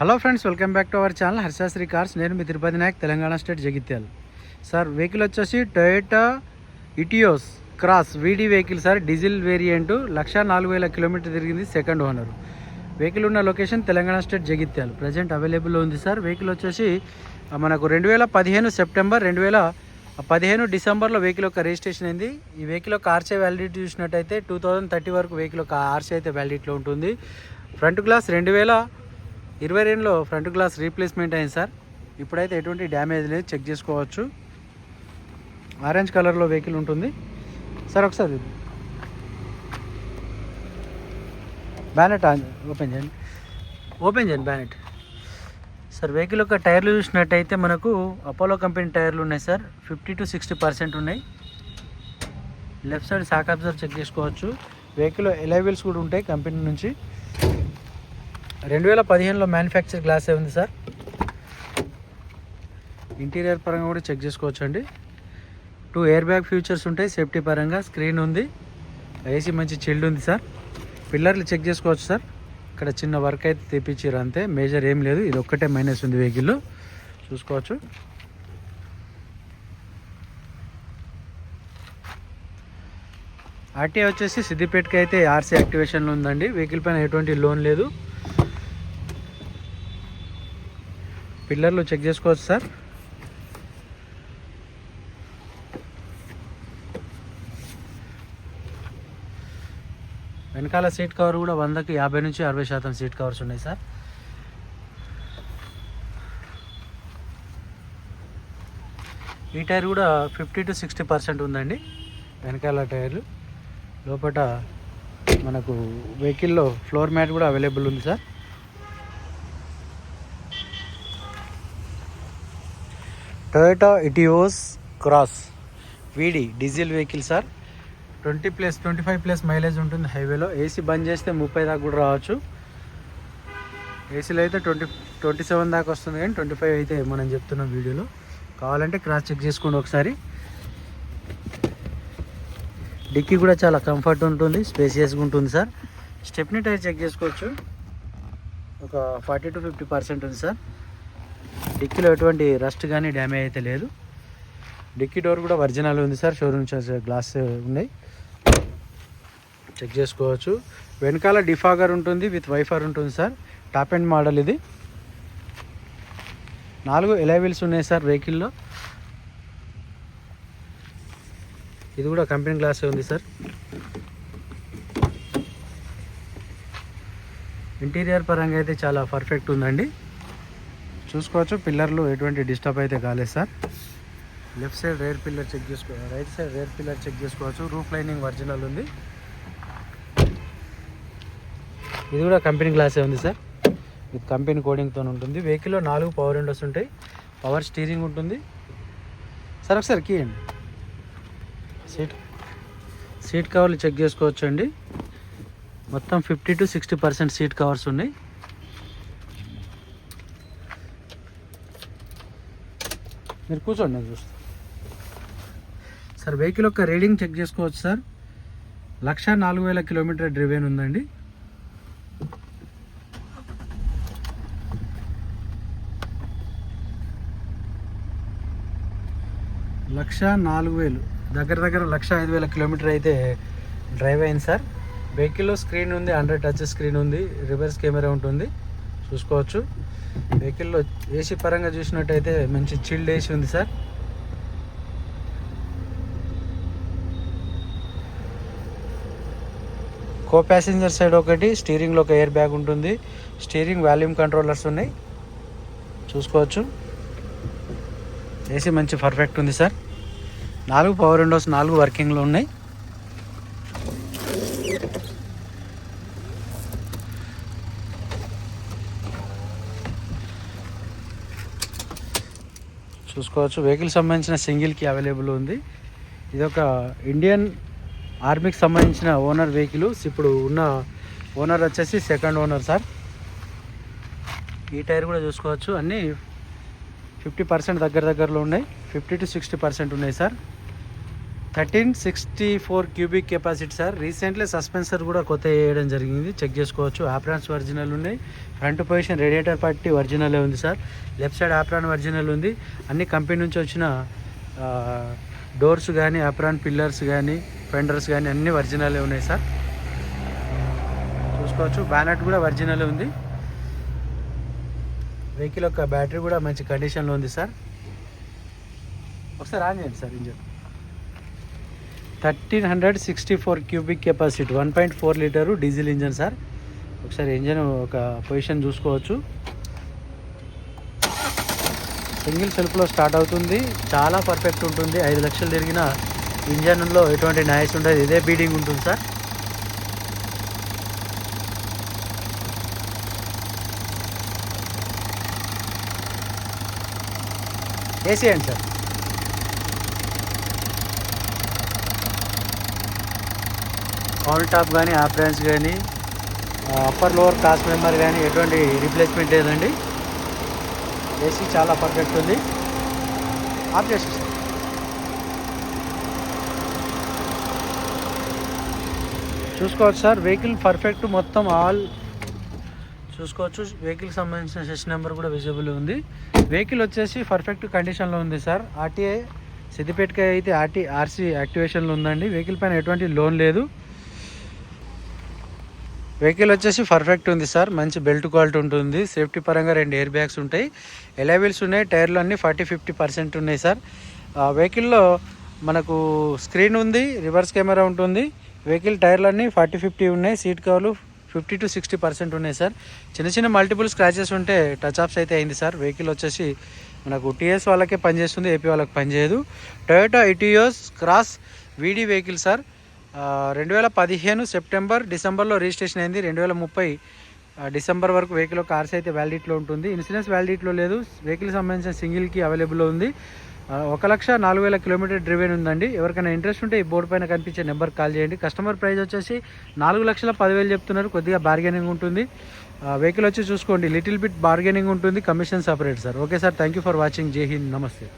Hello friends welcome back to our channel Harshashri cars నేను మీ Tirupati Nayak Telangana state Jagtial. Sir vehicle వచ్చేసి Toyota Etios Cross VD vehicle sir. Diesel variant lakh నాలుగు వేల kilometre తిరిగింది second owner vehicle ఉన్న location Telangana state Jagtial. Present available ఉంది sir. Vehicle వచ్చేసి మనకు రెండు వేల పదిహేను సెప్టెంబర్ రెండు వేల పదిహేను డిసెంబర్లో వెహికల్ యొక్క రిజిస్ట్రేషన్ అయింది. ఈ వెహికల్ యొక్క ఆర్సీ వ్యాలిడిటీ చూసినట్టయితే టూ థౌజండ్ థర్టీ వరకు వెహికల్ యొక్క ఆర్సీ అయితే వ్యాలిడిటీలో ఉంటుంది. ఫ్రంట్ గ్లాస్ రెండు వేల ఇరవై రెండులో ఫ్రంట్ గ్లాస్ రీప్లేస్మెంట్ అయింది సార్. ఇప్పుడైతే ఎటువంటి డ్యామేజ్ లేదు. చెక్ చేసుకోవచ్చు. ఆరెంజ్ కలర్లో వెహికల్ ఉంటుంది. సార్ ఒకసారి బ్యానెట్ ఆన్ ఓపెన్ చేయండి. ఓపెన్ చేయండి బ్యానెట్. సార్ వెహికల్ యొక్క టైర్లు చూసినట్టయితే మనకు అపోలో కంపెనీ టైర్లు ఉన్నాయి sir. Fifty to sixty percent ఉన్నాయి. Left side shock absorber check చేసుకోవచ్చు. వెహికల్ ఎలైవెల్స్ కూడా ఉంటాయి కంపెనీ నుంచి. రెండు వేల పదిహేనులో మ్యానుఫ్యాక్చర్ గ్లాస్ ఉంది సార్ ఇంటీరియర్ పరంగా కూడా చెక్ చేసుకోవచ్చు అండి టూ ఎయిర్ బ్యాగ్ ఫ్యూచర్స్ ఉంటాయి సేఫ్టీ పరంగా. స్క్రీన్ ఉంది. ఏసీ మంచి చిల్డ్ ఉంది సార్ పిల్లర్లు చెక్ చేసుకోవచ్చు సార్ ఇక్కడ చిన్న వర్క్ అయితే తెప్పించారు అంతే. మేజర్ ఏం లేదు. ఇది ఒక్కటే మైనస్ ఉంది వెహికల్లో చూసుకోవచ్చు. ఆర్టీఐ వచ్చేసి సిద్దిపేటకి అయితే ఆర్సీ యాక్టివేషన్లో ఉందండి. వెహికల్ పైన ఎటువంటి లోన్ లేదు. పిల్లర్లు చెక్ చేసుకోవచ్చు సార్. వెనకాల సీట్ కవర్ కూడా వందకి యాభై నుంచి అరవై శాతం సీట్ కవర్స్ ఉన్నాయి సార్. ఈ టైర్ కూడా ఫిఫ్టీ టు సిక్స్టీ పర్సెంట్ ఉందండి వెనకాల టైర్లు లోపల మనకు వెహికల్లో ఫ్లోర్ మ్యాట్ కూడా అవైలబుల్ ఉంది sir. Toyota Etios Cross VD diesel vehicle sir twenty plus twenty five plus mileage ఉంటుంది హైవేలో. ఏసీ బంద్ చేస్తే ముప్పై దాకా కూడా రావచ్చు. ఏసీలో అయితే ట్వంటీ ట్వంటీ సెవెన్ దాకా వస్తుంది కానీ ట్వంటీ ఫైవ్ అయితే మనం చెప్తున్నాం వీడియోలో. కావాలంటే క్రాస్ చెక్ చేసుకోండి ఒకసారి. డిక్కీ కూడా చాలా కంఫర్ట్ ఉంటుంది స్పేసియస్గా ఉంటుంది సార్ స్టెప్ని టైర్ చెక్ చేసుకోవచ్చు. ఒక ఫార్టీ టు ఫిఫ్టీ పర్సెంట్ ఉంది సార్ డిక్కీలో ఎటువంటి రస్ట్ కానీ డ్యామేజ్ అయితే లేదు. డిక్కీ డోర్ కూడా ఒరిజినల్ ఉంది సార్. షోరూమ్ గ్లాస్ ఉన్నాయి. చెక్ చేసుకోవచ్చు. వెనకాల డిఫాగర్ ఉంటుంది విత్ వైఫర్ ఉంటుంది సార్. టాప్ అండ్ మోడల్ ఇది. నాలుగు ఎలైవిల్స్ ఉన్నాయి సార్ వెహికల్లో. ఇది కూడా కంపెనీ గ్లాసే ఉంది సార్. ఇంటీరియర్ పరంగా అయితే చాలా పర్ఫెక్ట్ ఉందండి. చూసుకోవచ్చు. పిల్లర్లు ఎటువంటి డిస్టర్బ్ అయితే కాలేదు sir. Left side rear pillar check చేసుకో right side rear pillar check చేసుకోవచ్చు. రూఫ్ లైనింగ్ ఒరిజినల్ ఉంది. ఇది కూడా కంపెనీ గ్లాసే ఉంది సార్. ఇది కంపెనీ కోడింగ్తో ఉంటుంది. వెహికల్లో నాలుగు పవర్ విండోస్ ఉంటాయి. పవర్ స్టీరింగ్ ఉంటుంది. సార్ ఒకసారి కీయండి సీట్ సీట్ కవర్లు చెక్ చేసుకోవచ్చు అండి మొత్తం fifty to sixty percent seat covers ఉన్నాయి. మీరు కూర్చోండి నేను చూస్తాను సార్ వెహికల్ యొక్క రీడింగ్ చెక్ చేసుకోవచ్చు సార్. లక్ష నాలుగు వేల కిలోమీటర్ డ్రివెన్ ఉందండి. లక్ష నాలుగు వేలు. దగ్గర దగ్గర లక్ష ఐదు వేల కిలోమీటర్ అయితే డ్రైవ్ అయింది సార్. వెహికల్లో స్క్రీన్ ఉంది హండ్రెడ్ టచ్ స్క్రీన్ ఉంది రివర్స్ కెమెరా ఉంటుంది. చూసుకోవచ్చు. వెహికల్లో ఏసీ పరంగా చూసినట్టయితే మంచి చిల్డ్ ఏసీ ఉంది సార్. కో ప్యాసింజర్ సైడ్ ఒకటి స్టీరింగ్లో ఒక ఎయిర్ బ్యాగ్ ఉంటుంది. స్టీరింగ్ వాల్యూమ్ కంట్రోలర్స్ ఉన్నాయి. చూసుకోవచ్చు. ఏసీ మంచి పర్ఫెక్ట్ ఉంది సార్. నాలుగు పవర్ విండోస్ నాలుగు వర్కింగ్లో ఉన్నాయి. చూసుకోవచ్చు. వెహికల్ సంబంధించిన సింగిల్కి అవైలబుల్ ఉంది. ఇది ఒక ఇండియన్ ఆర్మీకి సంబంధించిన ఓనర్ వెహికల్. ఇప్పుడు ఉన్న ఓనర్ వచ్చేసి సెకండ్ ఓనర్ సార్. ఈ టైర్ కూడా చూసుకోవచ్చు. అన్నీ ఫిఫ్టీ పర్సెంట్ దగ్గర దగ్గరలో ఉన్నాయి. ఫిఫ్టీ టు సిక్స్టీ పర్సెంట్ ఉన్నాయి sir. Thirteen sixty four cubic capacity sir. Recently suspension కూడా కొత్త వేయడం జరిగింది. చెక్ చేసుకోవచ్చు. ఆప్రాన్స్ ఒరిజినల్ ఉన్నాయి. ఫ్రంట్ పొజిషన్ రేడియేటర్ పట్టి ఒరిజినలే ఉంది sir. Left side apron original ఉంది. అన్ని కంపెనీ నుంచి వచ్చిన డోర్స్ కానీ ఆప్రాన్ పిల్లర్స్ కానీ ఫెండర్స్ కానీ అన్నీ ఒరిజినలే ఉన్నాయి సార్. చూసుకోవచ్చు. బ్యానట్ కూడా ఒరిజినలే ఉంది. వెహికల్ యొక్క బ్యాటరీ కూడా మంచి కండిషన్లో ఉంది సార్. ఒకసారి ఆన్ చేయండి sir engine. Thirteen hundred sixty four cubic capacity one point four litre diesel engine sir. ఒకసారి ఇంజన్ ఒక పొజిషన్ చూసుకోవచ్చు. సింగిల్ సెల్ఫ్లో స్టార్ట్ అవుతుంది. చాలా పర్ఫెక్ట్ ఉంటుంది. ఐదు లక్షలు తిరిగిన ఇంజన్లో ఎటువంటి నాయిస్ ఉండదు. ఇదే బీడింగ్ ఉంటుంది సార్. ఏసీ అండి సార్. కౌంటర్ టాప్ కానీ ఆప్రాన్స్ కానీ అప్పర్ లోవర్ క్లాస్ మెంబర్ కానీ ఎటువంటి రీప్లేస్మెంట్ లేదండి. ఏసీ చాలా పర్ఫెక్ట్ ఉంది. ఆఫ్ చేసి చూసుకోవచ్చు సార్ వెహికల్ పర్ఫెక్ట్ మొత్తం ఆల్ చూసుకోవచ్చు. వెహికల్కి సంబంధించిన సెషన్ నెంబర్ కూడా విజిబుల్ ఉంది. వెహికల్ వచ్చేసి పర్ఫెక్ట్ కండిషన్లో ఉంది సార్. ఆర్టీఐ సిద్దిపేటకి అయితే ఆర్టీ ఆర్సీ యాక్టివేషన్లో ఉందండి. వెహికల్ పైన ఎటువంటి లోన్ లేదు. వెహికల్ వచ్చేసి పర్ఫెక్ట్ ఉంది సార్ మంచి బెల్ట్ క్వాలిటీ ఉంటుంది. సేఫ్టీ పరంగా రెండు ఎయిర్ బ్యాగ్స్ ఉంటాయి. ఎలైవిల్స్ ఉన్నాయి టైర్లు అన్నీ ఫార్టీ ఫిఫ్టీ పర్సెంట్ ఉన్నాయి సార్ వెహికల్లో మనకు స్క్రీన్ ఉంది రివర్స్ కెమెరా ఉంటుంది. వెహికల్ టైర్లు అన్నీ ఫార్టీ ఫిఫ్టీ ఉన్నాయి. సీట్ కవర్లు ఫిఫ్టీ టు సిక్స్టీ పర్సెంట్ ఉన్నాయి సార్ చిన్న చిన్న మల్టిపుల్ స్క్రాచెస్ ఉంటే టచ్ అప్స్ అయితే అయింది సార్ వెహికల్ వచ్చేసి మనకు టీఎస్ వాళ్ళకే పనిచేస్తుంది ఏపీ వాళ్ళకి పనిచేయదు. Toyota Etios Cross VD vehicle sir రెండు వేల పదిహేను సెప్టెంబర్ డిసెంబర్లో రిజిస్ట్రేషన్ అయింది. రెండు వేల ముప్పై డిసెంబర్ వరకు వెహికల్ కార్స్ అయితే వ్యాలిడిటీలో ఉంటుంది. ఇన్సూరెన్స్ వ్యాలిడిటీలో లేదు. వెహికల్ సంబంధించిన సింగిల్కి అవైలబుల్లో ఉంది. ఒక లక్ష నాలుగు వేల కిలోమీటర్ డ్రివెన్ ఉందండి. ఎవరికైనా ఇంట్రెస్ట్ ఉంటే ఈ బోర్డు పైన కనిపించే నెంబర్ కాల్ చేయండి. కస్టమర్ ప్రైస్ వచ్చేసి నాలుగు లక్షల పదివేలు చెప్తున్నారు. కొద్దిగా బార్గెనింగ్ ఉంటుంది. వెహికల్ వచ్చి చూసుకోండి. లిటిల్ బిట్ బార్గెనింగ్ ఉంటుంది. Commission separate sir. Okay sir. Thank you for watching. జై హింద్. నమస్తే.